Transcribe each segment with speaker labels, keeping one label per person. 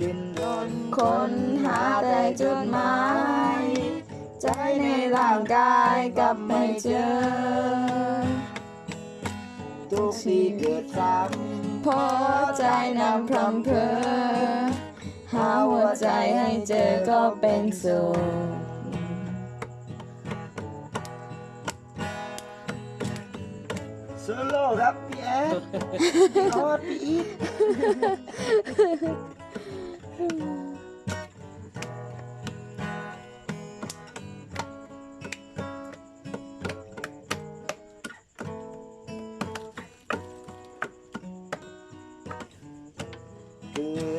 Speaker 1: ดินรนคนหา
Speaker 2: แต่จุดหมาย
Speaker 1: ใจในร่างกายกลับไม่เจอ
Speaker 2: ทุกทีเกิดซ้ำ
Speaker 1: เพราะใจนำพรำเพอ หาหัวใจให้เจอก็เป็นสุข
Speaker 2: โซโล่ครับพี่แอ๊ดพี่ออดพี่อีท คื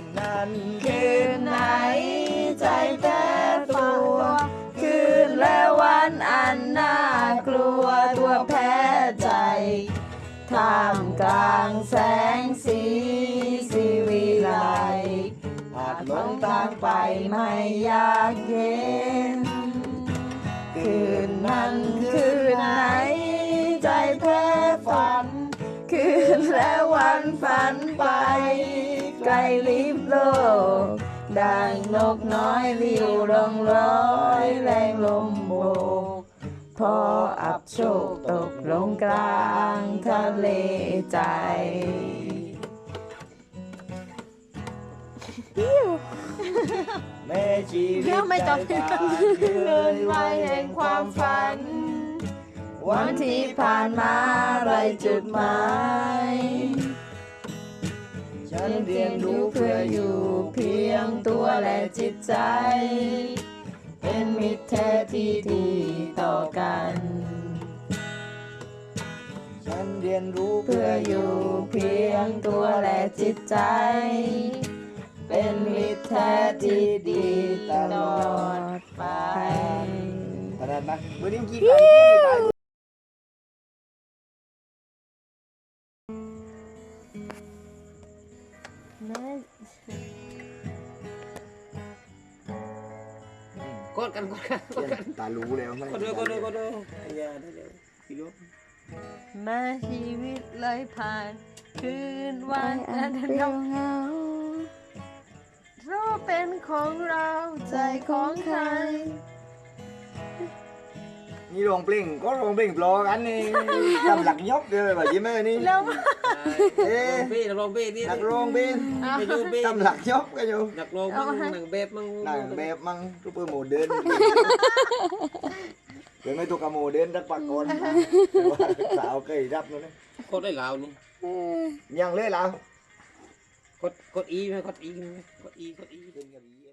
Speaker 2: นนั้น
Speaker 1: คืนไหนใจแต่ตัว คืนและวันอันน่ากลัวตัวแพ้ใจ ท่ามกลางแสงสี ห
Speaker 2: ห
Speaker 1: ลงทา
Speaker 2: ง
Speaker 1: ไป
Speaker 2: ไม่
Speaker 1: อยากเห็น คืนนั้นคืนไหน ใจแพ้ฝัน คืนและวันฝันไป ไกลลิบโลกดังนกน้อยลิวลงร้อยแรงลมโบกพออับโชคตกลงกลางทะเลใจ
Speaker 2: แม่ชีวิต
Speaker 1: เดี๋ยวไม่จบเดินไปแห่งความฝัน วันที่ผ่านมาไรจุดหมาย
Speaker 2: ฉันเรียนรู้เพื่อ
Speaker 1: อยู่เพียงตัวและจิตใจ เป็นมิตรแท้ที่ดีต่อกัน
Speaker 2: ฉันเรียนรู้
Speaker 1: เพื่อ
Speaker 2: อยู่
Speaker 1: เพียงตัวและจิตใจ เป็นมิตรแท้ที่ดีตลอดไป
Speaker 2: ขนาดนั้นวันนี้กี่กันกี่กัน
Speaker 3: กดกันกดกันกดกัน
Speaker 2: ตารู้แล้วไม่
Speaker 3: กดเลยกดเลยกดเลยอย่าได้เลยพี่ลูก
Speaker 1: แม้ชีวิตเลยผ่าน คืนวันอันเงาเพรา เป็นของเราใจของใคร
Speaker 2: นี่ร้องเพลงก็ร้องเพลงปลอกันนี่ ทำหลักยกเลยแบบยิ้มเลยนี่
Speaker 1: แล้ว
Speaker 2: เอ๊ะ
Speaker 3: พี่นักร้องพี่นี่
Speaker 2: นักร้องเป็น
Speaker 3: ไปดูพี่
Speaker 2: ทำหลักยกกันอยู่
Speaker 3: นักร้องมั่งหนังแบบมั่ง
Speaker 2: นางแบบมั่งรูปเปอร์โมเดิร์นเดี๋ยวไม่ถูกกับโมเดิร์นรักปากกอนแต่ว่าสาวเคยรับนู่นนะ
Speaker 3: กดได้แล้วนี่
Speaker 2: ยังเลยแล้ว
Speaker 3: กดกดอีไหมกดอีไหมกดอีกดอี
Speaker 2: เป็นกับอี